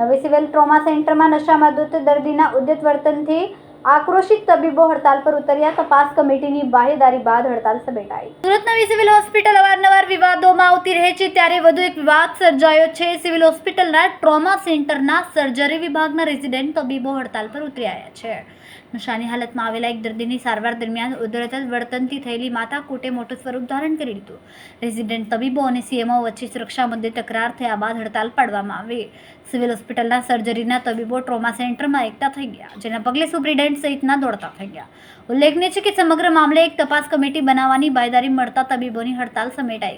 નવી civil trauma સેન્ટરમાં નશામાં દૂત દર્દીના ઉદ્યત વર્તનથી આક્રોશિત તબીબો હડતાલ પર ઉતર્યા. તપાસ કમિટીની બાહેદારી બાદ હડતાલ સમેટાઈ. સુરત નવી સિવિલ હોસ્પિટલ અવારનવાર વિવાદોમાં આવતી રહે છે, ત્યારે વધુ એક વિવાદ સર્જાયો છે. સિવિલ હોસ્પિટલના ટ્રોમા સેન્ટરના સર્જરી વિભાગના રેસિડેન્ટ તબીબો હડતાલ પર ઉતરી આવ્યા છે. નશાની હાલતમાં આવેલા એક દર્દીની સારવાર દરમિયાન ઉદ્ધત વર્તનથી થયેલી માતા કોટે મોટું સ્વરૂપ ધારણ કરી લીધું. રેસિડેન્ટ તબીબો અને સીએમઓ વચ્ચે સુરક્ષા મુદ્દે તકરાર થયા બાદ હડતાલ પાડવામાં આવી. સિવિલ હોસ્પિટલના સર્જરીના તબીબો ટ્રોમા સેન્ટરમાં એકઠા થઈ ગયા, જેના પગલે સુપ્રિન્ટેન્ડન્ટ સહિતના દોડતા થઈ ગયા. ઉલ્લેખનીય છે કે સમગ્ર મામલે એક તપાસ કમિટી બનાવવાની બાયદારી મળતા તબીબોની હડતાલ સમેટાઈ